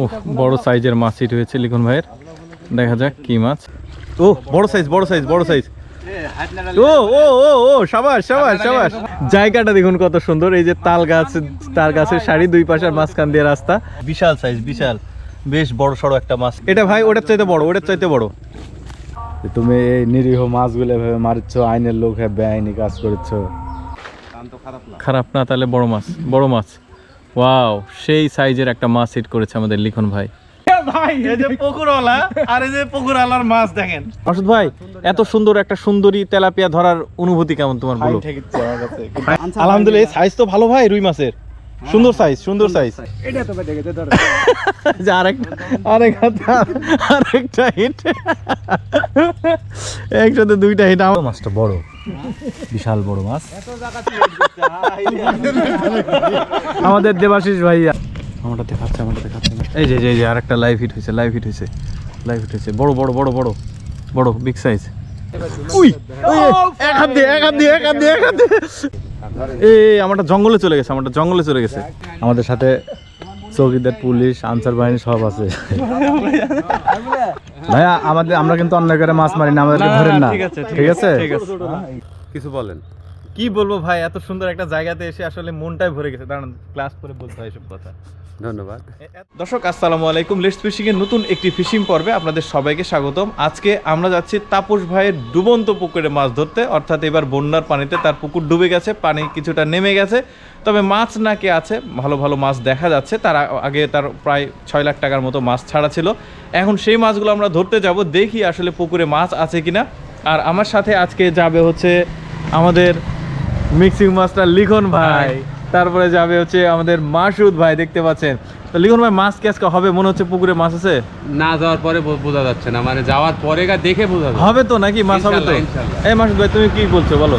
ও বড় সাইজের মাছ হিট হয়েছে লিখন ভাইয়ের। দেখা যাক কি মাছ। ও বড় সাইজ বড় সাইজ বড় সাইজ। ও ও ও ও সাবাস সাবাস সাবাস। জায়গাটা দেখুন কত সুন্দর। এই যে তাল গাছ তাল গাছের সারি দুই পাশের মাঝখান দিয়ে রাস্তা। বিশাল সাইজ বিশাল। বেশ বড় সড়ো একটা মাছ। এটা ভাই ওটার চাইতে বড় ওটার চাইতে বড়। তুমি এই নিরীহ মাছগুলো এভাবে মারছ আইনের লোক হ্যাঁ বেআইনি কাজ করেছ। খারাপ না তাহলে বড় মাছ বড় মাছ। ওয়াও সেই সাইজের একটা মাছ হিট করেছে আমাদের লিখন ভাই। ভাই এই যে পুকুরওয়ালা আর এই যে পুকুরওয়ালার মাছ দেখেন। অসুদ ভাই এত সুন্দর একটা সুন্দরী তেলাপিয়া ধরার অনুভূতি কেমন তোমার বলো? আলহামদুলিল্লাহ সাইজ তো ভালো ভাই রুই মাছের। সুন্দর সাইজ সুন্দর সাইজ এটা তো বেঁধে ধরো। যে আরেকটা আরেকটা আরেকটা হিট একসাথে দুইটা হিট আমার মাছটা বড়। বিশাল বড় মাছ। আমাদের দেবাশিস ভাইয়া। আমারটা দেখাচ্ছে আমারটা দেখাচ্ছে এই যে এই যে, যে আরেকটা লাইভ হিট হয়েছে লাইভ হিট হয়েছে লাইভ হিট হয়েছে। বড় বড় বড় বড় বড় বিগ সাইজ উই এক হাত দিয়ে এক হাত দিয়ে এক হাত দিয়ে এক হাত দিয়ে। এই আমারটা জঙ্গলে চলে গেছে আমারটা জঙ্গলে চলে গেছে। আমাদের সাথে চৌকিদার পুলিশ আনসার বাহিনী সব আছে। ভাইয়া আমাদের আমরা কিন্তু অন্য করে মাছ মারি না আমাদের ধরেন না। ঠিক আছে ঠিক আছে কিছু বলেন। কি বলব ভাই এত সুন্দর একটা জায়গাতে এসে আসলে মনটাই ভরে গেছে। দাঁড়ান ক্লাস করে বলতে হয় এসব কথা। ধন্যবাদ। দর্শক আসসালামু আলাইকুম। লেস্ট ফিশিং এর নতুন একটি ফিশিং পর্বে আপনাদের সবাইকে স্বাগতম। আজকে আমরা যাচ্ছি তাপস ভাইয়ের ডুবন্ত পুকুরে মাছ ধরতে। অর্থাৎ এবার বন্যার পানিতে তার পুকুর ডুবে গেছে পানি কিছুটা নেমে গেছে। তবে মাছ নাকি আছে ভালো ভালো মাছ দেখা যাচ্ছে। তার আগে তার প্রায় ছয় লাখ টাকার মতো মাছ ছাড়া ছিল। এখন সেই মাছগুলো আমরা ধরতে যাব দেখি আসলে পুকুরে মাছ আছে কিনা। আর আমার সাথে আজকে যাবে হচ্ছে আমাদের মিক্সিং মাস্টার লিখন ভাই। তারপরে যাবে হচ্ছে আমাদের মাসুদ ভাই দেখতে পাচ্ছেন। তো লিখন ভাই মাছ কি আজকে হবে? মনে হচ্ছে পুকুরে মাছ আছে? না যাওয়ার পরে বোঝা যাচ্ছে না। মানে যাওয়ার পরে গা দেখে বোঝা হবে তো নাকি মাছ হবে তো। এই মাসুদ ভাই তুমি কি বলছো? বলো।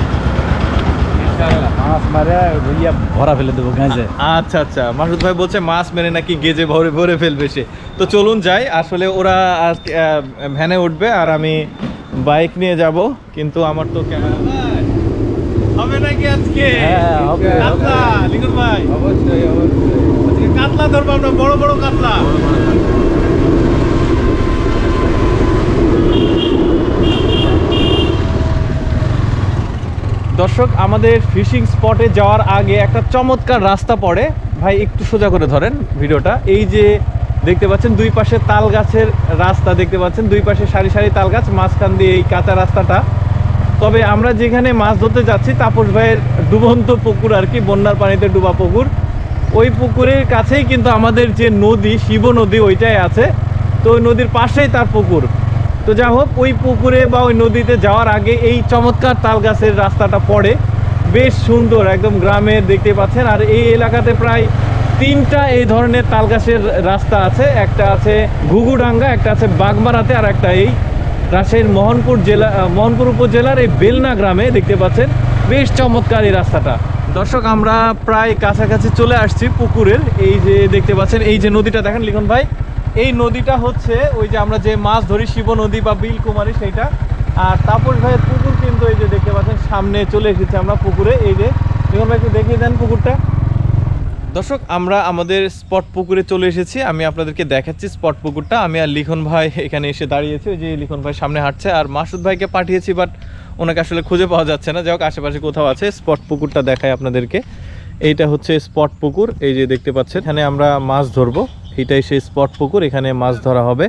মাছ মারে ভুইয়া ভরা ফেলে দেবো গাঁজে। আচ্ছা আচ্ছা। মাসুদ ভাই বলছে মাছ মেরে নাকি গেজে ভরে ভরে ফেলবে সে। তো চলুন যাই। আসলে ওরা আজকে ভ্যানে উঠবে আর আমি বাইক নিয়ে যাব কিন্তু আমার তো ক্যামেরা হবে নাকি আজকে? হ্যাঁ, হবে, কাতলা লিখন ভাই। অবশ্যই অবশ্যই। আজকে কাতলা ধরবো আমরা বড় বড় কাতলা। দর্শক আমাদের ফিশিং স্পটে যাওয়ার আগে একটা চমৎকার রাস্তা পড়ে। ভাই একটু সোজা করে ধরেন ভিডিওটা। এই যে দেখতে পাচ্ছেন দুই পাশে তাল গাছের রাস্তা দেখতে পাচ্ছেন। দুই পাশে সারি সারি তাল গাছ মাঝখান দিয়ে এই কাঁচা রাস্তাটা। তবে আমরা যেখানে মাছ ধরতে যাচ্ছি, তাপস ভাইয়ের ডুবন্ত পুকুর আর কি, বন্যার পানিতে ডুবা পুকুর। ওই পুকুরের কাছেই কিন্তু আমাদের যে নদী, শিব নদী, ওইটাই আছে। তো ওই নদীর পাশেই তার পুকুর। তো যা হোক, ওই পুকুরে বা ওই নদীতে যাওয়ার আগে এই চমৎকার তাল গাছের রাস্তাটা পড়ে। বেশ সুন্দর, একদম গ্রামের দেখতে পাচ্ছেন। আর এই এলাকাতে প্রায় তিনটা এই ধরনের তাল গাছের রাস্তা আছে। একটা আছে ঘুঘুডাঙ্গা, একটা আছে বাগমারাতে, আর একটা এই রাজশাহীর মোহনপুর জেলা মোহনপুর উপজেলার এই বেলনা গ্রামে দেখতে পাচ্ছেন বেশ চমৎকার এই রাস্তাটা। দর্শক, আমরা প্রায় কাছাকাছি চলে আসছি পুকুরের। এই যে দেখতে পাচ্ছেন, এই যে নদীটা দেখেন লিখন ভাই। এই নদীটা হচ্ছে ওই যে আমরা যে মাছ ধরি, শিব নদী বা বিল কুমারী সেইটা। আর তাপস ভাইয়ের পুকুর কিন্তু এই যে দেখতে পাচ্ছেন, সামনে চলে এসেছি আমরা পুকুরে। এই যে লিখন ভাই, একটু দেখিয়ে দেন পুকুরটা। দর্শক, আমরা আমাদের স্পট পুকুরে চলে এসেছি। আমি আপনাদেরকে দেখাচ্ছি স্পট পুকুরটা। আমি আর লিখন ভাই এখানে এসে দাঁড়িয়েছি। ওই যে লিখন ভাই সামনে হাঁটছে। আর মাসুদ ভাইকে পাঠিয়েছি, বাট ওনাকে আসলে খুঁজে পাওয়া যাচ্ছে না। যাই হোক, আশেপাশে কোথাও আছে। স্পট পুকুরটা দেখায় আপনাদেরকে। এইটা হচ্ছে স্পট পুকুর। এই যে দেখতে পাচ্ছেন, এখানে আমরা মাছ ধরবো। এটাই সেই স্পট পুকুর। এখানে মাছ ধরা হবে।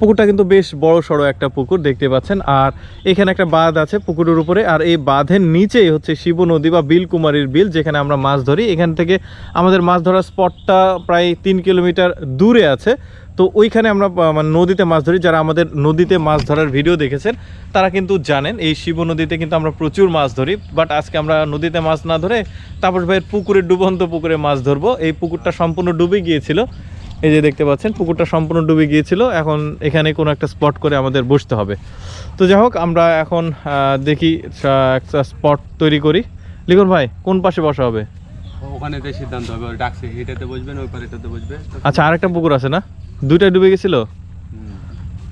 পুকুরটা কিন্তু বেশ বড় সড়ো একটা পুকুর, দেখতে পাচ্ছেন। আর এখানে একটা বাঁধ আছে পুকুরের উপরে, আর এই বাঁধের নিচেই হচ্ছে শিব নদী বা বিল কুমারীর বিল, যেখানে আমরা মাছ ধরি। এখান থেকে আমাদের মাছ ধরার স্পটটা প্রায় তিন কিলোমিটার দূরে আছে। তো ওইখানে আমরা মানে নদীতে মাছ ধরি। যারা আমাদের নদীতে মাছ ধরার ভিডিও দেখেছেন, তারা কিন্তু জানেন, এই শিব নদীতে কিন্তু আমরা প্রচুর মাছ ধরি। বাট আজকে আমরা নদীতে মাছ না ধরে তাপস ভাইয়ের পুকুরে, ডুবন্ত পুকুরে মাছ ধরবো। এই পুকুরটা সম্পূর্ণ ডুবে গিয়েছিল। এই যে দেখতে পাচ্ছেন পুকুরটা সম্পূর্ণ ডুবে গিয়েছিল। এখন এখানে কোনো একটা স্পট করে আমাদের বসতে হবে। তো যাই হোক আমরা এখন দেখি একটা স্পট তৈরি করি। লিখুন ভাই কোন পাশে বসা হবে? ওখানে সিদ্ধান্ত হবে ডাকছে এটাতে বসবেন ওই পারে বসবে আচ্ছা আরেকটা পুকুর আছে না? দুইটাই ডুবে গেছিল।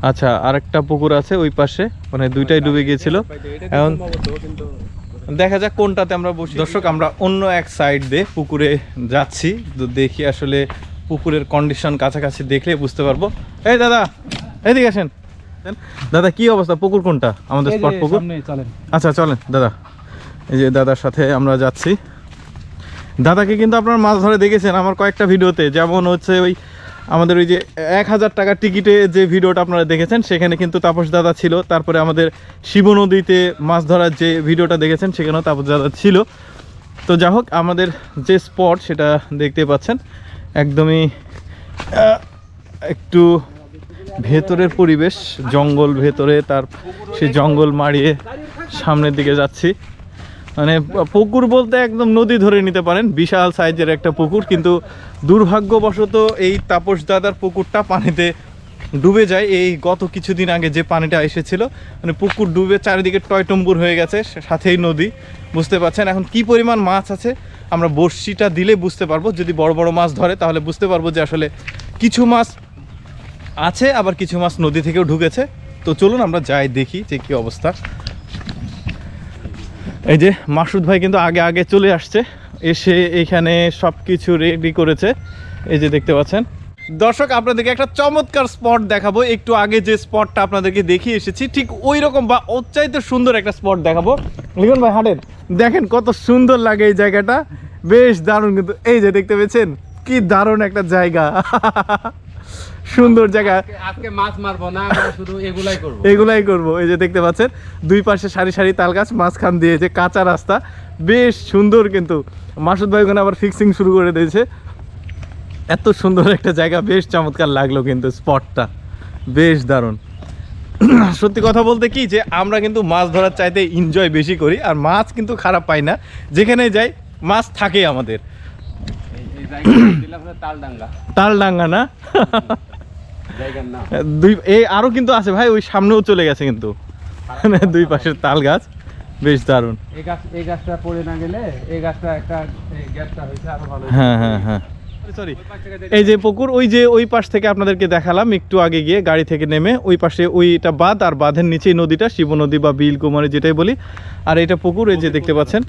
আচ্ছা আরেকটা পুকুর আছে ওই পাশে মানে দুইটাই ডুবে গিয়েছিল। এখন দেখা যাক কোনটাতে আমরা বসি। দর্শক আমরা অন্য এক সাইড দিয়ে পুকুরে যাচ্ছি। তো দেখি আসলে পুকুরের কন্ডিশন কাছাকাছি দেখলে বুঝতে পারব। এই দাদা এদিকে আসেন। দাদা কি অবস্থা? পুকুর কোনটা? আমাদের স্পট পুকুর? আচ্ছা চলেন দাদা। এই যে দাদার সাথে আমরা যাচ্ছি। দাদাকে কিন্তু আপনারা মাছ ধরে দেখেছেন আমার কয়েকটা ভিডিওতে। যেমন হচ্ছে ওই আমাদের ওই যে এক হাজার টাকার টিকিটে যে ভিডিওটা আপনারা দেখেছেন সেখানে কিন্তু তাপস দাদা ছিল। তারপরে আমাদের শিব নদীতে মাছ ধরার যে ভিডিওটা দেখেছেন সেখানেও তাপস দাদা ছিল। তো যাই হোক আমাদের যে স্পট সেটা দেখতে পাচ্ছেন। একদমই একটু ভেতরের পরিবেশ, জঙ্গল ভেতরে তার, সে জঙ্গল মারিয়ে সামনের দিকে যাচ্ছি। মানে পুকুর বলতে একদম নদী ধরে নিতে পারেন, বিশাল সাইজের একটা পুকুর, কিন্তু দুর্ভাগ্যবশত এই তাপস দাদার পুকুরটা পানিতে ডুবে যায়। এই গত কিছুদিন আগে যে পানিটা এসেছিল মানে পুকুর ডুবে চারিদিকে টয়টম্বুর হয়ে গেছে, সাথেই নদী, বুঝতে পারছেন? এখন কি পরিমাণ মাছ আছে আমরা বড়শিটা দিলে বুঝতে পারব। যদি বড় বড় মাছ ধরে, তাহলে বুঝতে পারব যে আসলে কিছু মাছ আছে, আবার কিছু মাছ নদী থেকেও ঢুকেছে। তো চলুন আমরা যাই দেখি যে কী অবস্থা। এই যে মাসুদ ভাই কিন্তু আগে আগে চলে আসছে, এসে এখানে সব কিছু রেডি করেছে। এই যে দেখতে পাচ্ছেন দর্শক আপনাদেরকে একটা চমৎকার স্পট দেখাবো। একটু আগে যে স্পটটা আপনাদেরকে দেখিয়ে এসেছি ঠিক ওই রকম বা ওর চাইতে সুন্দর একটা স্পট দেখাবো। লিখুন ভাই হাঁটেন। দেখেন কত সুন্দর লাগে এই জায়গাটা। বেশ দারুণ কিন্তু। এই যে দেখতে পেয়েছেন কি দারুণ একটা জায়গা। সুন্দর জায়গা। আজকে মাছ মারবো না আমরা শুধু এগুলাই করব। এগুলাই করব। এই যে দেখতে পাচ্ছেন দুই পাশে সারি সারি তাল গাছ মাঝখান দিয়ে যে কাঁচা রাস্তা। বেশ সুন্দর কিন্তু। মাসুদ ভাই ওখানে আবার ফিক্সিং শুরু করে দিয়েছে। এত সুন্দর একটা জায়গা বেশ চমৎকার লাগল কিন্তু স্পটটা বেশ দারুণ। সত্যি কথা বলতে কি যে আমরা কিন্তু মাছ ধরার চাইতে এনজয় বেশি করি আর মাছ কিন্তু খারাপ পাই না। যেখানে যাই মাছ থাকে আমাদের। তালডাঙ্গা না? দুই এই আরও কিন্তু আছে ভাই ওই সামনেও চলে গেছে কিন্তু। দুই পাশের তাল গাছ বেশ দারুণ। এই গাছ এই গাছটা পড়ে না গেলে এই গাছটা একটা গ্যাপটা হয়েছে আরও ভালো। হ্যাঁ হ্যাঁ হ্যাঁ। সরি এই যে পুকুর, ওই যে ওই পাশ থেকে আপনাদেরকে দেখালাম, একটু আগে গিয়ে গাড়ি থেকে নেমে ওই পাশে ওইটা বাঁধ আর বাঁধের নিচেই নদীটা, শিব নদী বা বিল কুমারী যেটাই বলি। আর এটা পুকুর, এই যে দেখতে পাচ্ছেন,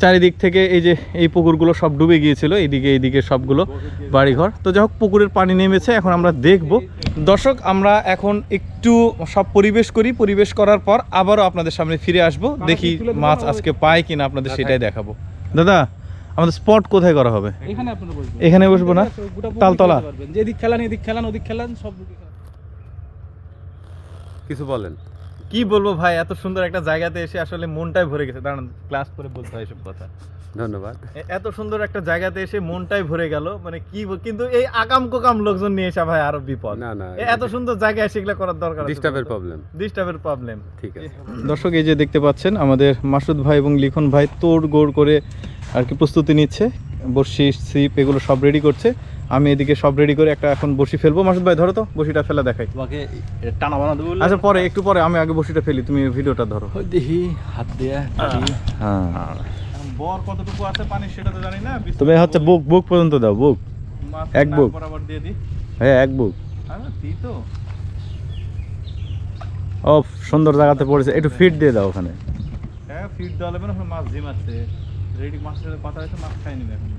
চারিদিক থেকে এই যে এই পুকুরগুলো সব ডুবে গিয়েছিল, এইদিকে এইদিকে সবগুলো বাড়িঘর। তো যাই হোক, পুকুরের পানি নেমেছে, এখন আমরা দেখব। দর্শক, আমরা এখন একটু সব পরিবেশ করি। পরিবেশ করার পর আবারও আপনাদের সামনে ফিরে আসব। দেখি মাছ আজকে পাই কিনা, আপনাদের সেটাই দেখাবো। দাদা আমাদের স্পট কোথায় করা হবে? এখানে আপনারা বসবেন। এখানে বসবো না? তালতলা? যেদিক খেলান এদিক খেলান ওদিক খেলান সব কিছু বলেন। কি বলব ভাই এত সুন্দর একটা জায়গাতে এসে আসলে মনটাই ভরে গেছে। দাঁড়ান ক্লাস করে বলতে হয় এসব কথা। ধন্যবাদ। এত সুন্দর একটা জায়গাতে এসে মনটাই ভরে গেল। মানে কি কিন্তু এই আকাম কোকাম লোকজন নিয়ে এসে ভাই আরও বিপদ। না, না, এত সুন্দর জায়গায় সেগুলো করার দরকার ডিস্টার্বের প্রবলেম ডিস্টার্বের প্রবলেম ঠিক আছে। দর্শক এই যে দেখতে পাচ্ছেন আমাদের মাসুদ ভাই এবং লিখন ভাই তোড় গোড় করে আর কি প্রস্তুতি নিচ্ছে বড়শি সিপ এগুলো সব রেডি করছে। আমি এদিকে সব রেডি করে একটা এখন বসি ফেলব। মাসুদ ভাই ধরো তো বসিটা ফেলা দেখাই। তোমাকে টানা বানা দেবো আচ্ছা পরে একটু পরে আমি আগে বসিটা ফেলি তুমি ভিডিওটা ধরো। দেখি হাত দিয়ে হ্যাঁ। বর কতটুকু আছে পানি সেটা তো জানি না তুমি হচ্ছে বুক বুক পর্যন্ত দাও বুক। এক বুক। বরাবর দিয়ে দিই হ্যাঁ এক বুক। হ্যাঁ তুই তো। ও সুন্দর জায়গাতে পড়েছে। একটু ফিট দিয়ে দাও ওখানে। হ্যাঁ ফিট দেওয়া লাগবে না ওখানে মাছ ঝিমাচ্ছে। রেডি মাছের সাথে কথা হয়েছে মাছ খাই নিবে এখন।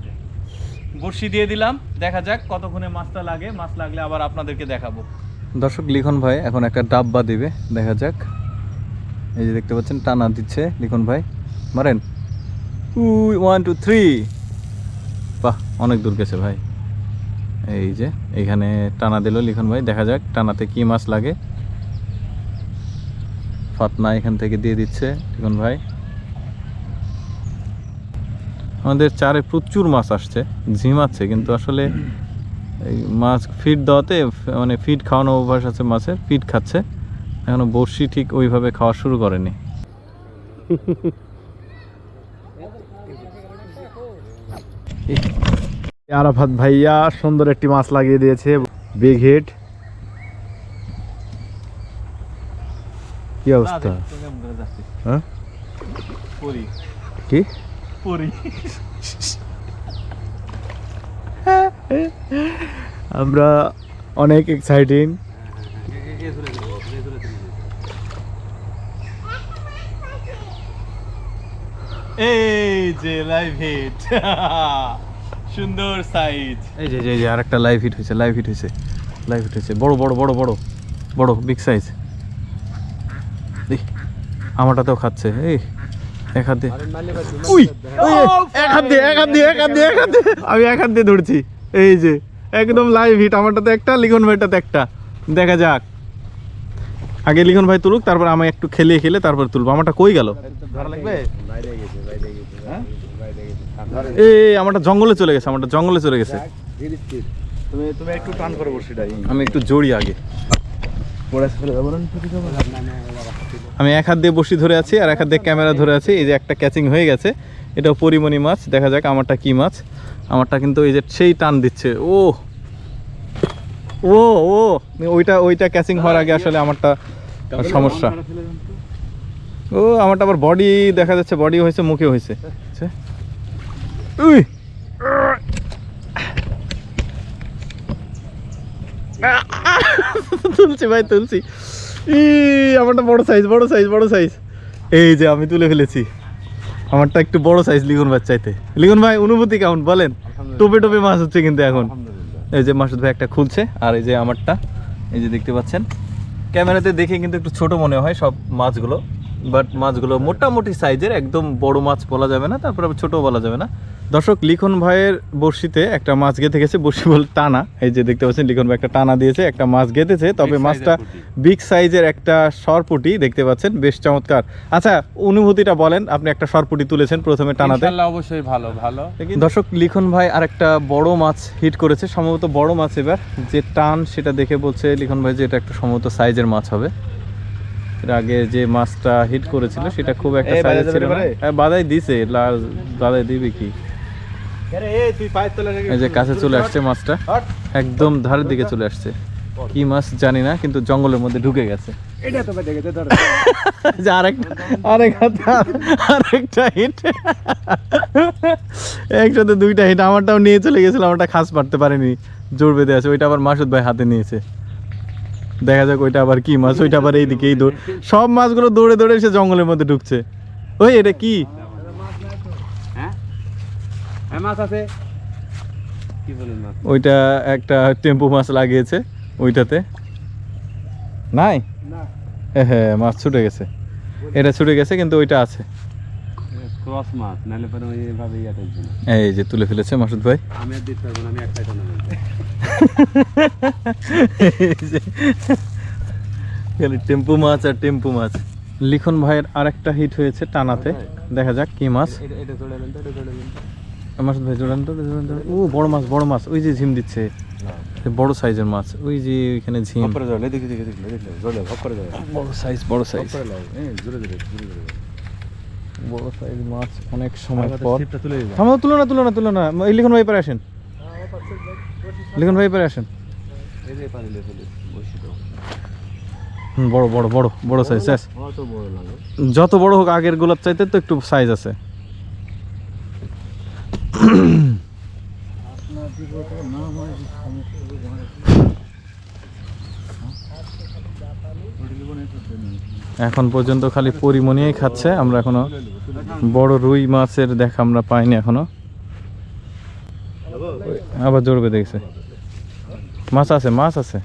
বড়শি দিয়ে দিলাম, দেখা যাক কতক্ষণে মাছটা লাগে। মাছ লাগলে আবার আপনাদেরকে দেখাবো। দর্শক, লিখন ভাই এখন একটা ডাব্বা দিবে, দেখা যাক। এই যে দেখতে পাচ্ছেন, টানা দিচ্ছে লিখন ভাই। মারেন। উই ওয়ান টু থ্রি বাহ, অনেক দূর গেছে ভাই। এই যে এইখানে টানা দিল লিখন ভাই, দেখা যাক টানাতে কি মাছ লাগে। ফাতনা এখান থেকে দিয়ে দিচ্ছে লিখন ভাই। আমাদের চারে প্রচুর মাছ আসছে ঝিমাচ্ছে কিন্তু আসলে এই মাছ ফিড দেওয়াতে মানে ফিড খাওয়ানো অভ্যাস আছে মাছের ফিড খাচ্ছে। এখনও বড়শি ঠিক ওইভাবে খাওয়া শুরু করেনি। আরাফাত ভাইয়া সুন্দর একটি মাছ লাগিয়ে দিয়েছে বিগ হিট কি অবস্থা? হ্যাঁ? কি? আমরা অনেক এক্সাইটিং এই যে লাইভ হিট সুন্দর সাইজ। এই যে যে আরেকটা লাইভ হিট হয়েছে লাইভ হিট হয়েছে লাইভ হিট হয়েছে। বড় বড় বড় বড় বড় বিগ সাইজ আমারটাতেও খাচ্ছে এই। এক হাত দিয়ে। উই! এক হাত দিয়ে এক হাত দিয়ে এক হাত দিয়ে এক হাত দিয়ে। আমি এক হাত দিয়ে ধরছি। এই যে একদম লাইভ হিট আমারটাতে একটা লিখন ভাইটাতে একটা। দেখা যাক। আগে লিখন ভাই তুলুক তারপর আমি একটু খেলিয়ে খেলে তারপর তুলবো। আমারটা কই গেল? এই আমারটা জঙ্গলে চলে গেছে আমারটা জঙ্গলে চলে গেছে। তুমি তুমি একটু টান করে বসিটা আমি একটু জড়ি আগে। আমি এক হাত দিয়ে বসি ধরে আছি আর এক হাত দিয়ে ক্যামেরা ধরে আছি। এই যে একটা ক্যাচিং হয়ে গেছে। এটাও পরিমণি মাছ। দেখা যাক আমারটা কি মাছ। আমারটা কিন্তু এই যে সেই টান দিচ্ছে। ও! ও ও! ওইটা ওইটা ক্যাচিং হওয়ার আগে আসলে আমারটা সমস্যা। ও, আমারটা আবার বডি দেখা যাচ্ছে। বডি হয়েছে, মুখে হয়েছে। তুলছি ভাই তুলছি। ই আমারটা বড় সাইজ বড় সাইজ বড় সাইজ এই যে আমি তুলে ফেলেছি। আমারটা একটু বড় সাইজ লিগুন ভাই চাইতে। লিগুন ভাই অনুভূতি কেমন বলেন? টোপে টোপে মাছ হচ্ছে কিন্তু এখন। এই যে মাসুদ ভাই একটা খুলছে আর এই যে আমারটা এই যে দেখতে পাচ্ছেন। ক্যামেরাতে দেখে কিন্তু একটু ছোট মনে হয় সব মাছগুলো বাট মাছগুলো মোটামুটি সাইজের একদম বড় মাছ বলা যাবে না তারপরে ছোটও বলা যাবে না। দর্শক লিখন ভাইয়ের বড়শিতে একটা মাছ গেঁথে গেছে বড়শি বল টানা। এই যে দেখতে পাচ্ছেন লিখন ভাই একটা টানা দিয়েছে একটা মাছ গেঁথেছে তবে মাছটা বিগ সাইজের একটা সরপুটি দেখতে পাচ্ছেন বেশ চমৎকার। আচ্ছা অনুভূতিটা বলেন আপনি একটা সরপুটি তুলেছেন প্রথমে টানাতে। অবশ্যই ভালো ভালো। দর্শক লিখন ভাই আরেকটা বড় মাছ হিট করেছে সম্ভবত বড় মাছ এবার। যে টান সেটা দেখে বলছে লিখন ভাই যে এটা একটা সম্ভবত সাইজের মাছ হবে। এর আগে যে মাছটা হিট করেছিল সেটা খুব একটা বাজাই ছিল না। হ্যাঁ বাদাই দিছে লাল বাদাই দিবে কি তুই পায়ের তলে রেখে এই যে কাছে চলে আসছে মাছটা। একদম ধারের দিকে চলে আসছে। কি মাছ জানি না কিন্তু জঙ্গলের মধ্যে ঢুকে গেছে। এটা তো বেঁধে গেছে যে আরেকটা আরেক আরেকটা হিট একসাথে দুইটা হিট আমারটাও নিয়ে চলে গেছিল আমারটা খাস পারতে পারেনি। জোর বেঁধে আছে। ওইটা আবার মাসুদ ভাই হাতে নিয়েছে। দেখা যাক ওইটা আবার কি মাছ ওইটা আবার এইদিকেই দৌড় সব মাছগুলো দৌড়ে দৌড়ে এসে জঙ্গলের মধ্যে ঢুকছে। ওই এটা কি? হ্যাঁ মাছ আছে। কি বলেন মাছ ওইটা একটা টেম্পু মাছ লাগিয়েছে ওইটাতে। নাই? হ্যাঁ হ্যাঁ মাছ ছুটে গেছে। এটা ছুটে গেছে কিন্তু ওইটা আছে। ক্রস মাছ নাহলে পরে ওই ইয়া থাকবে না এই যে তুলে ফেলেছে মাসুদ ভাই। আমি আর দিতে পারব না আমি একটাই টানা খালি টেম্পু মাছ আর টেম্পু মাছ। লিখন ভাইয়ের আরেকটা হিট হয়েছে টানাতে। দেখা যাক কি মাছ। এটা এটা চলে এটা চলে মাসুদ ভাই জোড়ান তো জোড়ান তো। ও বড় মাছ বড় মাছ ওই যে ঝিম দিচ্ছে। বড় সাইজের মাছ ওই যে ওইখানে ঝিম। করে যাবে দেখি দেখি দেখি দেখি ভক করে যাবে বড় সাইজ বড় সাইজ। লাও জোরে জোরে জোরে জোরে। বড় সাইজ মাছ অনেক সময় পর। থামো তুলো না তুলো না তুলো না। এই লিখন ভাই পরে আসেন। লিখন ভাই পরে আসেন। এই যে পারিলে ফেলে বসি তো হুম, বড় বড় বড় বড় সাইজ বড় যত বড় হোক আগের গোলাপ চাইতে তো একটু সাইজ আছে। এখন পর্যন্ত খালি পরিমণিই খাচ্ছে, আমরা এখনও বড় রুই মাছের দেখা আমরা পাইনি এখনও। আবার জোরবে দেখছে। মাছ আছে মাছ আছে।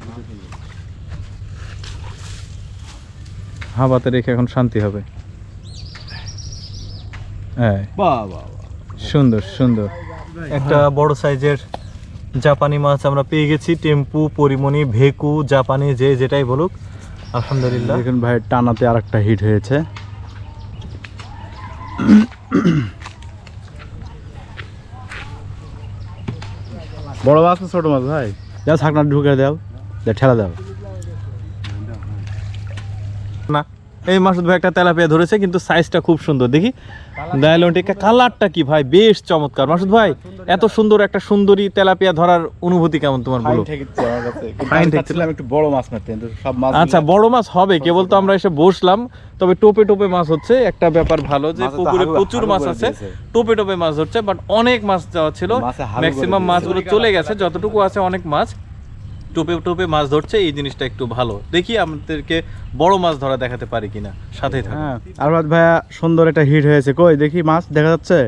হাবাতে রেখে এখন শান্তি হবে। হ্যাঁ বাহ সুন্দর সুন্দর। একটা বড় সাইজের জাপানি মাছ আমরা পেয়ে গেছি। টেম্পু, পরিমণি, ভেকু, জাপানি, যে যেটাই বলুক। আলহামদুলিল্লাহ। দেখুন ভাই, টানাতে আরেকটা হিট হয়েছে। বড় মাছ ছোট মাছ ভাই? ছাকনা ঢুকে দাও যা ঠেলা দাও না এই মাসুদ ভাই একটা তেলাপিয়া ধরেছে কিন্তু সাইজটা খুব সুন্দর। দেখি ডায়লন্টিকা কালারটা কি ভাই? বেশ চমৎকার। মাসুদ ভাই এত সুন্দর একটা সুন্দরী তেলাপিয়া ধরার অনুভূতি কেমন তোমার বলো? Fine ঠেকছে। ঠেকছিলাম একটু বড় মাছ মারতে সব মাছ আচ্ছা বড় মাছ হবে কেবল তো আমরা এসে বসলাম। তবে টোপে টোপে মাছ হচ্ছে একটা ব্যাপার ভালো যে পুকুরে প্রচুর মাছ আছে টোপে টোপে মাছ ধরছে বাট অনেক মাছ যাওয়া ছিল। ম্যাক্সিমাম মাছগুলো চলে গেছে যতটুকু আছে অনেক মাছ। টোপে টোপে মাছ ধরছে এই জিনিসটা একটু ভালো। দেখি আমাদেরকে বড় মাছ ধরা দেখাতে পারি কিনা। সাথেই থাকুন। হ্যাঁ আরবাদ ভাইয়া সুন্দর একটা হিট হয়েছে। কই দেখি মাছ দেখা যাচ্ছে?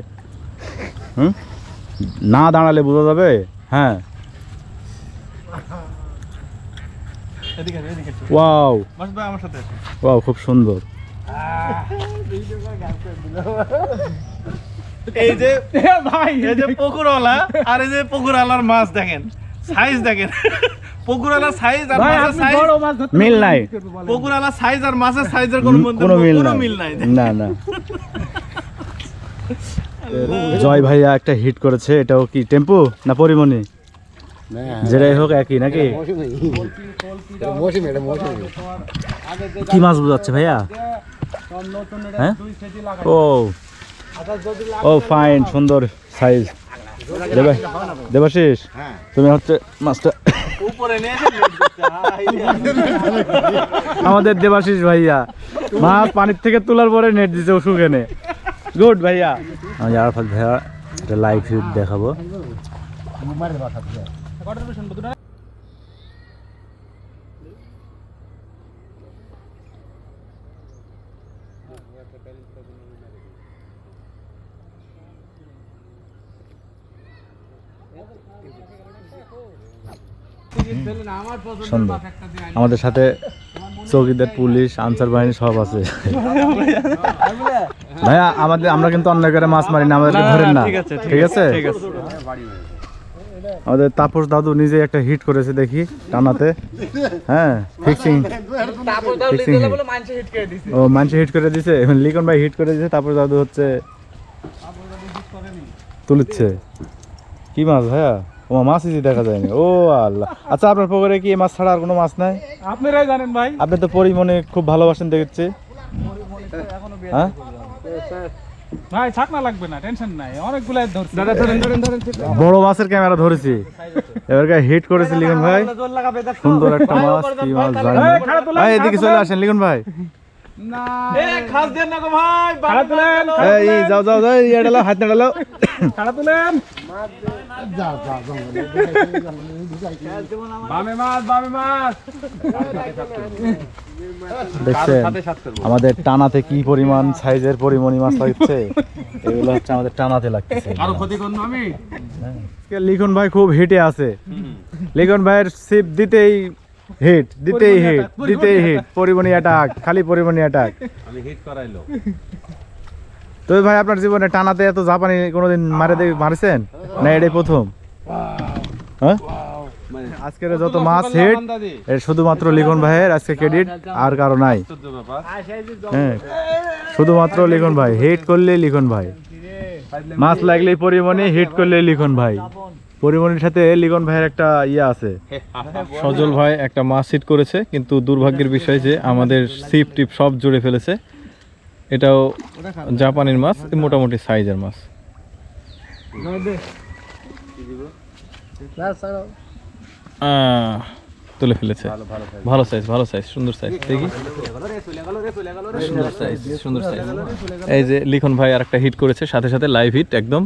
হুম? না দাঁড়ালে বোঝা যাবে? হ্যাঁ। আমার সাথে ওয়াও খুব সুন্দর। এই যে ভাই। এই যে পুকুরওয়ালা আর এই যে পুকুরওয়ালার মাছ দেখেন। সাইজ দেখেন। সাইজ আর মাছের সাইজ মিল নাই। সাইজ আর মাছের সাইজের কোনো কোনো মিল নাই। না না। জয় ভাইয়া একটা হিট করেছে এটাও কি টেম্পু না পরিমণি? যেটাই হোক একই নাকি? কি মাছ বোঝাচ্ছে ভাইয়া? হ্যাঁ? ও। ও ফাইন সুন্দর সাইজ দেবা দেবাশিস তুমি হচ্ছে মাছটা আমাদের দেবাশিস ভাইয়া মাছ পানির থেকে তোলার পরে নেট দিতে অসুখ এনে। গুড ভাইয়া। আমি আরফাত ভাইয়া এটা লাইভ ফিড দেখাবো। আনি। আমাদের সাথে চৌকিদার পুলিশ আনসার বাহিনী সব আছে। ভাইয়া আমাদের আমরা কিন্তু অন্য করে মাছ মারি না আমাদেরকে না, ধরেন না। ঠিক আছে, আমাদের তাপস দাদু নিজে একটা হিট করেছে দেখি টানাতে। হ্যাঁ ফিক্সিং ফিক্সিং ও মানুষে হিট করে দিছে। লিকন ভাই হিট করে দিছে তারপর দাদু হচ্ছে তুলছে। কি মাছ ভাইয়া? ও মাছই যে দেখা যায়নি ও আল্লাহ। আচ্ছা আপনার পুকুরে কি মাছ ছাড়া আর কোনো মাছ নাই? আপনারাই জানেন ভাই। আপনি তো পরিমনে খুব ভালোবাসেন দেখছি। হ্যাঁ? ভাই ছাকনা লাগবে না টেনশন নাই। অনেকগুলো ধরছি। দাদা ধরেন ধরেন ধরেন বড় মাছের ক্যামেরা ধরেছি। এবার হিট করেছে লিখন ভাই। সুন্দর একটা মাছ কি মাছ জানি। না। ভাই এদিকে চলে আসেন লিখন ভাই। যাও যাও যাও ইয়ে হাত না খাড়া তুলেন। দেখছেন আমাদের টানাতে কি পরিমাণ সাইজের পরিমণি মাছ লাগছে? এগুলো হচ্ছে আমাদের টানাতে লাগতেছে। আরও ক্ষতি করুন আমি? লিখন ভাই খুব হিটে আছে। লিখন ভাইয়ের সিপ দিতেই হিট দিতেই হিট দিতেই হিট পরিমণি অ্যাটাক খালি পরিমণি অ্যাটাক আমি হিট করাইলো। তো ভাই আপনার জীবনে টানাতে এত জাপানি কোনোদিন মারে দেখে মারছেন? না এটাই প্রথম। হ্যাঁ? আজকের যত মাছ হিট এর শুধুমাত্র লিখন ভাইয়ের আজকে ক্রেডিট আর কারও নাই। হ্যাঁ শুধুমাত্র লিখন ভাই হিট করলে লিখন ভাই। মাছ লাগলেই পরিমণি হিট করলে লিখন ভাই। পরিমণির সাথে লিখন ভাইয়ের একটা ইয়ে আছে। সজল ভাই একটা মাছ হিট করেছে, কিন্তু দুর্ভাগ্যের বিষয় যে আমাদের সিপ টিপ সব জুড়ে ফেলেছে। এটাও জাপানের মাছ মোটামুটি সাইজের মাছ। তুলে ফেলেছে। ভালো সাইজ ভালো সাইজ সুন্দর সাইজ দেখি। সুন্দর সাইজ সুন্দর সাইজ এই যে লিখন ভাই আর একটা হিট করেছে, সাথে সাথে লাইভ হিট একদম।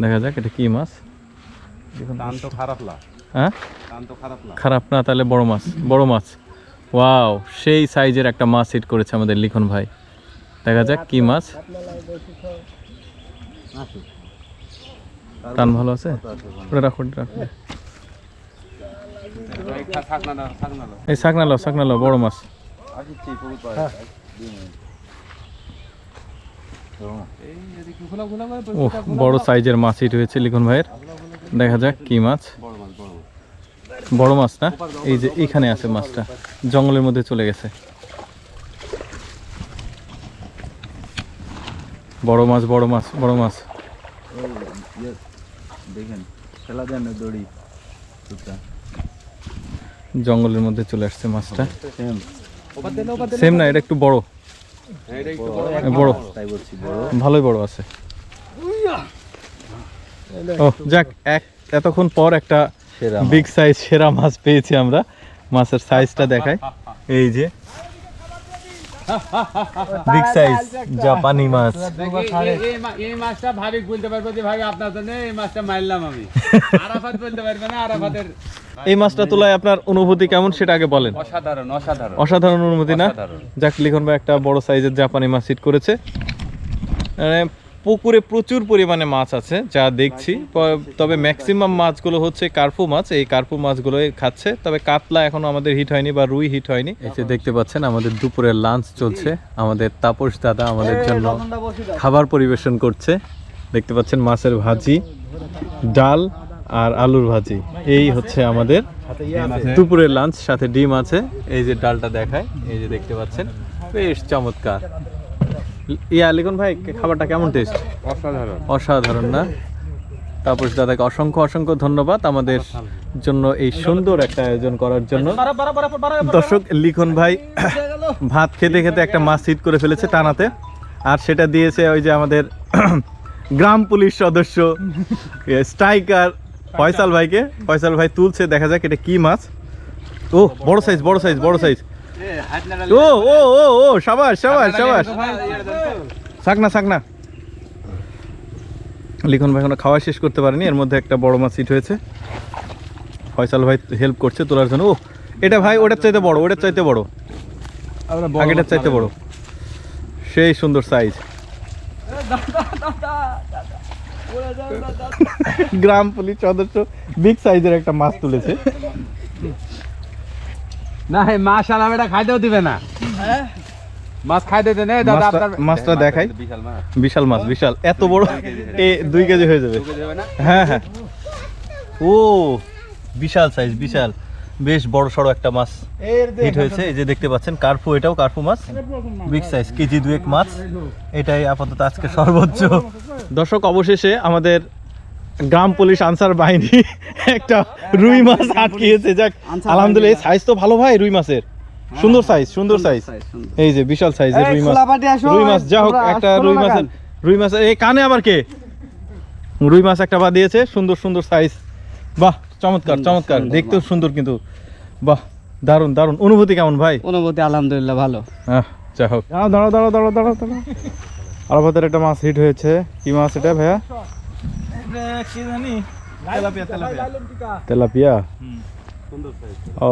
দেখা যাক এটা কি মাছ? তো খারাপ লা হ্যাঁ? খারাপ না। তাহলে বড় মাছ বড় মাছ। ওয়াও সেই সাইজের একটা মাছ হিট করেছে আমাদের লিখন ভাই। দেখা যাক কি মাছ। টান ভালো আছে? ওটা রাখো রাখো না না এই শাকনালো শাকনালো বড় মাছ। ও বড় সাইজের মাছই রয়েছে হয়েছে লিখন ভাইয়ের। দেখা যাক কি মাছ। বড় মাছ না? এই যে এখানে আছে মাছটা। জঙ্গলের মধ্যে চলে গেছে। বড় মাছ বড় মাছ বড় মাছ। দেখেন খেলা দেন দড়ি জঙ্গলের মধ্যে চলে আসছে মাছটা। সেম না এটা একটু বড়। বড়। ভালোই বড় আছে। ও যাক এক এতক্ষণ পর একটা বিগ সাইজ সেরা মাছ পেয়েছি আমরা। মাছের সাইজটা দেখায় এই যে বিগ সাইজ জাপানি মাছ এই মাছটা ভাবি বলতে পারব যে ভাই আপনার জন্য এই মাছটা মারলাম আমি আরাফাত বলতে পারবে না আরাফাতের এই মাছটা তোলায় আপনার অনুভূতি কেমন সেটা আগে বলেন। অসাধারণ অসাধারণ। অসাধারণ অনুভূতি না। যাক লিখন ভাই একটা বড় সাইজের জাপানি মাছ হিট করেছে। মানে পুকুরে প্রচুর পরিমাণে মাছ আছে যা দেখছি। তবে ম্যাক্সিমাম মাছগুলো হচ্ছে কার্পু মাছ এই কার্পু মাছগুলোই খাচ্ছে। তবে কাতলা এখনও আমাদের হিট হয়নি বা রুই হিট হয়নি। এই যে দেখতে পাচ্ছেন আমাদের দুপুরের লাঞ্চ চলছে। আমাদের তাপস দাদা আমাদের জন্য খাবার পরিবেশন করছে। দেখতে পাচ্ছেন মাছের ভাজি ডাল আর আলুর ভাজি। এই হচ্ছে আমাদের দুপুরের লাঞ্চ সাথে ডিম আছে। এই যে ডালটা দেখায় এই যে দেখতে পাচ্ছেন বেশ চমৎকার। ইয়া লিখন ভাই খাবারটা কেমন টেস্ট অসাধারণ। অসাধারণ না? তাপস দাদাকে অসংখ্য অসংখ্য ধন্যবাদ আমাদের জন্য এই সুন্দর একটা আয়োজন করার জন্য। দর্শক লিখন ভাই ভাত খেতে খেতে একটা মাছ হিট করে ফেলেছে টানাতে। আর সেটা দিয়েছে ওই যে আমাদের গ্রাম পুলিশ সদস্য স্ট্রাইকার ফয়সাল ভাইকে। ফয়সাল ভাই তুলছে দেখা যাক এটা কি মাছ। ও বড় সাইজ বড় সাইজ বড় সাইজ ও ও ও ও সাবাস সাবাস সাবাস। থাক না থাক না। লিখন ভাই এখনও খাওয়া শেষ করতে পারেনি এর মধ্যে একটা বড় মাছ হিট হয়েছে। ফয়সাল ভাই হেল্প করছে তোলার জন্য। ও এটা ভাই ওটার চাইতে বড় ওটার চাইতে বড়। আগেটার চাইতে বড়। সেই সুন্দর সাইজ গ্রাম পুলিশ সদস্য বিগ সাইজের একটা মাছ তুলেছে। না মাছ আলাম এটা খাইতেও দিবে না। মাছ খাইতে দে দাদা মাছটা- আপনার মাছটা দেখাই। বিশাল মাছ। বিশাল মাছ বিশাল। এত বড় এ দুই কেজি হয়ে যাবে। হ্যাঁ হ্যাঁ। ও বিশাল সাইজ বিশাল। বেশ বড় সড়ো একটা মাছ হিট হয়েছে। এই যে দেখতে পাচ্ছেন কার্পু এটাও কার্পু মাছ। বিগ সাইজ কেজি দুয়েক মাছ। এটাই আপাতত আজকে সর্বোচ্চ। দর্শক অবশেষে আমাদের গ্রাম পুলিশ আনসার বাহিনী একটা রুই মাছ আটকিয়েছে। যাক আলহামদুলিল্লাহ সাইজ তো ভালো ভাই রুই মাছের। সুন্দর সাইজ সুন্দর সাইজ এই যে বিশাল সাইজের রুই মাছ। রুই মাছ যা হোক একটা রুই মাছের রুই মাছের এই কানে আবার কে? রুই মাছ একটা বা দিয়েছে সুন্দর সুন্দর সাইজ বাহ চমৎকার চমৎকার। দেখতেও সুন্দর কিন্তু। বাহ দারুণ দারুণ। অনুভূতি কেমন ভাই? অনুভূতি আলহামদুলিল্লাহ ভালো। যা হোক। দাঁড়াও দাঁড়াও দাঁড়াও দাঁড়াও দাঁড়াও দাঁড়াও। একটা মাছ হিট হয়েছে। কি মাছ এটা ভাইয়া? কি জানি? Tilapia tilapia. তেলাপিয়া? ও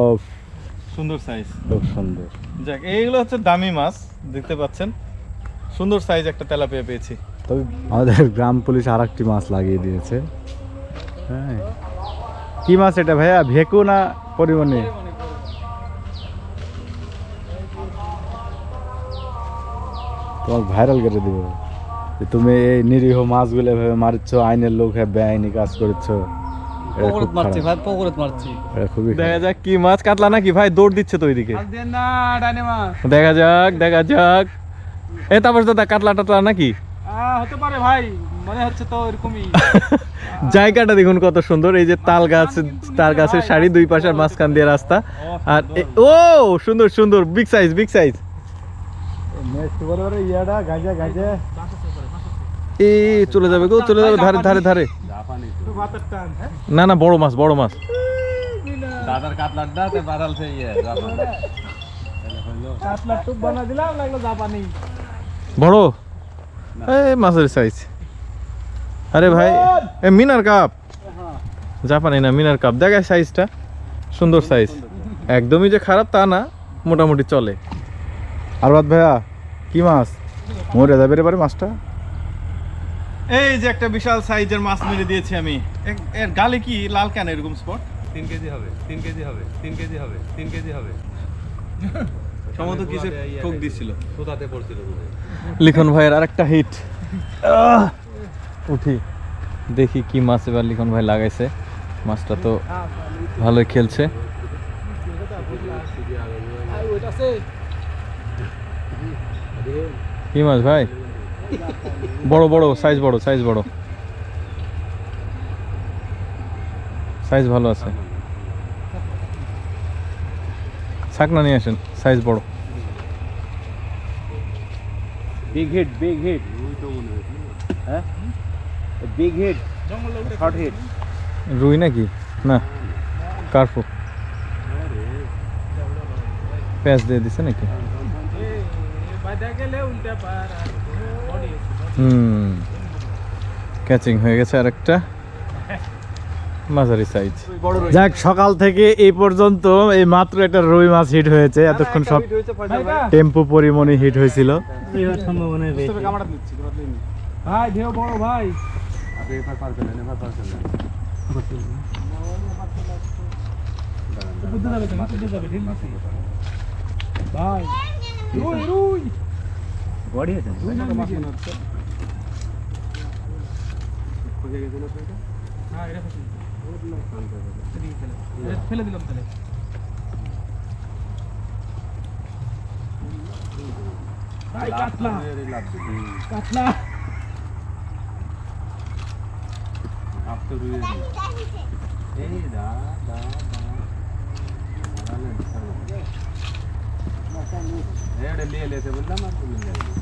সুন্দর সাইজ খুব সুন্দর। যাক এইগুলো হচ্ছে দামি মাছ দেখতে পাচ্ছেন। সুন্দর সাইজ একটা তেলাপিয়া পেয়েছি। তবে আমাদের গ্রাম পুলিশ আর একটি মাছ লাগিয়ে দিয়েছে। হ্যাঁ। কি মাছ এটা ভাইয়া ভেকু না পরিমণি তোমাকে ভাইরাল করে দিব। যে তুমি এই নিরীহ মাছগুলো এভাবে মারছ আইনের লোক হ্যাঁ বেআইনি কাজ করছ। এটা মারছি ভাই পকরত মারছি। খুবই দেখা যাক কি মাছ কাতলা নাকি ভাই দৌড় দিচ্ছে তো ওইদিকে। দেখা যাক দেখা যাক। এ তারপর দাদা কাতলা টাতলা নাকি? হতে পারে ভাই মনে হচ্ছে তো এরকমই। জায়গাটা দেখুন কত সুন্দর এই যে তাল গাছ তাল গাছের সারি দুই পাশের মাঝখান দিয়ে রাস্তা। আর ও সুন্দর সুন্দর big size big size next বড় বড় ইয়াটা গাঁজা গাঁজা। এ চলে যাবে গো চলে যাবে ধারে ধারে ধারে। হ্যাঁ না না বড় মাছ বড় মাছ। দাদার কাতলার তে বাড়াল সে ইয়ে কাতলা টুপ বানা দিলাম লাগল জাপানি। বড়? এই মাছের সাইজ আরে ভাই এ মিনার কাপ জাপানি না মিনার কাপ দেখায় সাইজটা সুন্দর সাইজ একদমই যে খারাপ তা না মোটামুটি চলে। আর বাদ ভাইয়া কি মাছ? মরে যাবে রে বারে মাছটা। এই যে একটা বিশাল সাইজের মাছ মেরে দিয়েছি আমি। এর গালে কি লাল কেন এরকম স্পট তিন কেজি হবে তিন কেজি হবে তিন কেজি হবে তিন কেজি হবে। সম্ভবত কিছু ঠোক দিছিল। সুতাতে পড়ছিল লিখন ভাইয়ের আরেকটা হিট উঠি দেখি কি মাছ এবার লিখন ভাই লাগাইছে। মাছটা তো ভালোই খেলছে। কি মাছ ভাই? বড় বড় সাইজ বড় সাইজ বড়। সাইজ ভালো আছে। ছাকনা নিয়ে আসেন সাইজ বড়। বিগ হিট বিগ হিট হ্যাঁ? বিগ হিট শর্ট হিট রুই নাকি? না। কার্পু প্যাঁচ দিয়ে দিছে নাকি বাজা গেলে উল্টে পার হুম। ক্যাচিং হয়ে গেছে আরেকটা। মাঝারি সাইজ যাক সকাল থেকে এই পর্যন্ত এই মাত্র একটা রুই মাছ হিট হয়েছে। এতক্ষণ সব টেম্পো পরিমণি হিট হয়েছিল। ভাই ঢেউ বড় ভাই। আপনি এবার পার বডি আছে রুই না মাছ মনে হচ্ছে খুঁজে গেছেন আপনাকে হ্যাঁ এটা ফেলে এদিকে ফেলে এটা ফেলে দিলাম তাহলে ভাই কাতলা কাতলা आप तो रुए ए दा दा दा ले लेते बोलला ना तो मिल जाएगी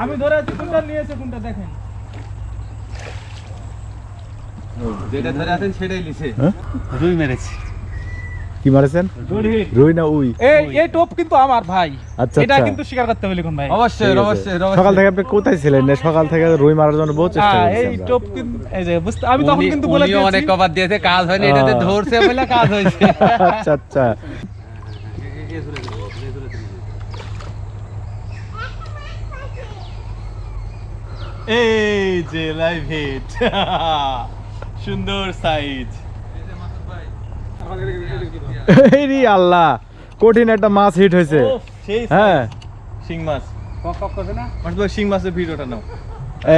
আমি ধরে আছি কোনটা নিয়েছে কোনটা দেখেন যেটা ধরে আছেন সেটাই লিছে রুই মেরেছি কি মারেছেন রুই না উই এই এই টোপ কিন্তু আমার ভাই আচ্ছা, এটা আচ্ছা। কিন্তু স্বীকার করতে হবে লিখন ভাই অবশ্যই অবশ্যই সকাল থেকে আপনি কোথায় ছিলেন না সকাল থেকে রুই মারার জন্য বহু চেষ্টা হ্যাঁ, করেছি এই। টোপ কিন্তু এই যে বুঝতে আমি তখন কিন্তু বলে উনিও অনেক দিয়েছি কভার দিয়েছে কাজ হয়নি এটাতে ধরছে বলে কাজ হয়েছে আচ্ছা আচ্ছা এই যে লাইভ হিট সুন্দর সাইজ। এই আল্লাহ কঠিন একটা মাছ হিট হয়েছে। হ্যাঁ। শিং মাছ। মাছ শিং মাছের ভিডিওটা নাও।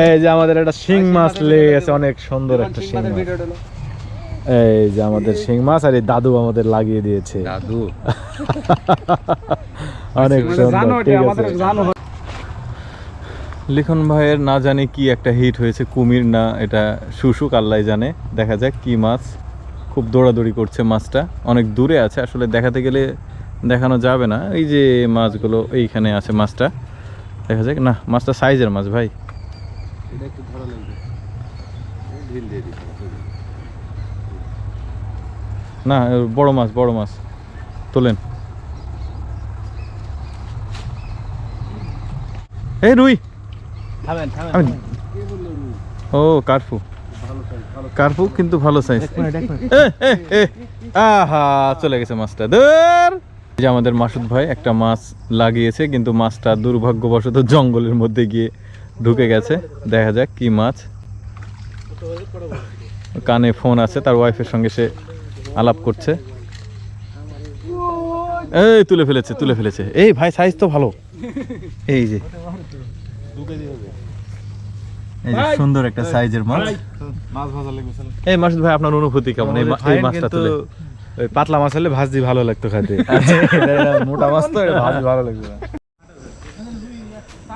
এই যে আমাদের একটা শিং মাছ লেগে গেছে অনেক সুন্দর একটা শিং মাছ। এই যে আমাদের শিং মাছ আর এই দাদু আমাদের লাগিয়ে দিয়েছে। দাদু। অনেক সুন্দর ঠিক আছে। জানো। লিখন ভাইয়ের না জানি কি একটা হিট হয়েছে কুমির না এটা শুশুক আল্লাহ জানে। দেখা যাক কি মাছ খুব দৌড়াদৌড়ি করছে মাছটা। অনেক দূরে আছে আসলে দেখাতে গেলে দেখানো যাবে না। এই যে মাছগুলো এইখানে আছে মাছটা। দেখা যাক না মাছটা সাইজের মাছ ভাই। না বড় মাছ বড় মাছ। তোলেন। এই রুই! ও কার্ফু। কার্ফু কিন্তু ভালো সাইজ আহা চলে গেছে মাছটা। দূর যে আমাদের মাসুদ ভাই একটা মাছ লাগিয়েছে কিন্তু মাছটা দুর্ভাগ্যবশত জঙ্গলের মধ্যে গিয়ে ঢুকে গেছে। দেখা যাক কি মাছ। কানে ফোন আছে তার ওয়াইফের সঙ্গে সে আলাপ করছে। এই তুলে ফেলেছে তুলে ফেলেছে। এই ভাই সাইজ তো ভালো। এই যে। এই যে সুন্দর একটা সাইজের মাছ। মাছ ভাজা লাগবে এই মাসুদ ভাই আপনার অনুভূতি কেমন? এই মাছটা তুলে। ওই পাতলা মাছ হলে ভাজি ভালো লাগতো খেতে এটা- এটা মোটা মাছ তো ভাজি ভালো লাগবে না।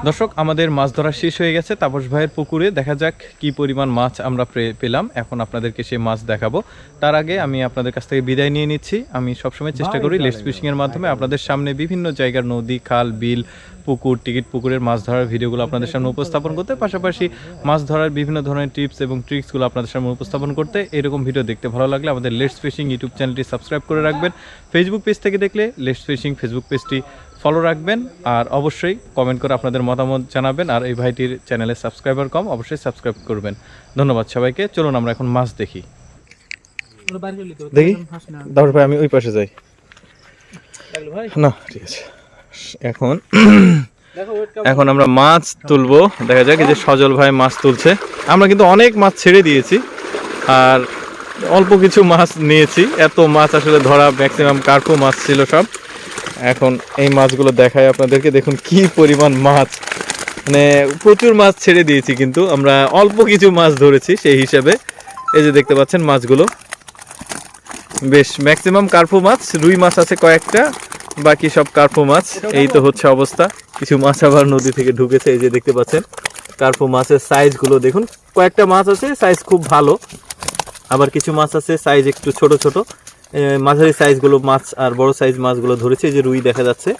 দর্শক আমাদের মাছ ধরা শেষ হয়ে গেছে। তাপস ভাইয়ের পুকুরে দেখা যাক কি পরিমাণ মাছ আমরা পেলাম। এখন আপনাদেরকে সেই মাছ দেখাবো। তার আগে আমি আপনাদের কাছ থেকে বিদায় নিয়ে নিচ্ছি। আমি সবসময় চেষ্টা করি লেটস ফিশিংয়ের মাধ্যমে। আপনাদের সামনে বিভিন্ন জায়গার নদী খাল বিল পুকুর টিকিট পুকুরের মাছ ধরার ভিডিওগুলো আপনাদের সামনে উপস্থাপন করতে পাশাপাশি মাছ ধরার বিভিন্ন ধরনের টিপস এবং ট্রিক্সগুলো আপনাদের সামনে উপস্থাপন করতে এরকম ভিডিও দেখতে ভালো লাগলে আমাদের লেটস ফিশিং ইউটিউব চ্যানেলটি সাবস্ক্রাইব করে রাখবেন। ফেসবুক পেজ থেকে দেখলে লেটস ফিশিং ফেসবুক পেজটি ফলো রাখবেন আর অবশ্যই কমেন্ট করে আপনাদের মতামত জানাবেন আর এই ভাইটির চ্যানেলে সাবস্ক্রাইবার কম অবশ্যই সাবস্ক্রাইব করবেন। ধন্যবাদ সবাইকে। চলুন আমরা এখন মাছ দেখি। দেখি? ভাই আমি ওই পাশে যাই। না ঠিক আছে। এখন এখন আমরা মাছ তুলবো। দেখা যাক যে সজল ভাই মাছ তুলছে। আমরা কিন্তু অনেক মাছ ছেড়ে দিয়েছি আর অল্প কিছু মাছ নিয়েছি। এত মাছ আসলে ধরা ম্যাক্সিমাম কার্পো মাছ ছিল সব। এখন এই মাছগুলো দেখায় আপনাদেরকে। দেখুন কি পরিমাণ মাছ। মানে প্রচুর মাছ ছেড়ে দিয়েছি কিন্তু আমরা অল্প কিছু মাছ ধরেছি সেই হিসাবে। এই যে দেখতে পাচ্ছেন মাছগুলো। বেশ ম্যাক্সিমাম কার্পো মাছ রুই মাছ আছে কয়েকটা বাকি সব কার্পো মাছ। এই তো হচ্ছে অবস্থা। কিছু মাছ আবার নদী থেকে ঢুকেছে এই যে দেখতে পাচ্ছেন। কার্পো মাছের সাইজগুলো দেখুন। কয়েকটা মাছ আছে সাইজ খুব ভালো। আবার কিছু মাছ আছে সাইজ একটু ছোট ছোট। মাঝারি সাইজগুলো মাছ আর বড় সাইজ মাছগুলো ধরেছে এই যে রুই দেখা যাচ্ছে।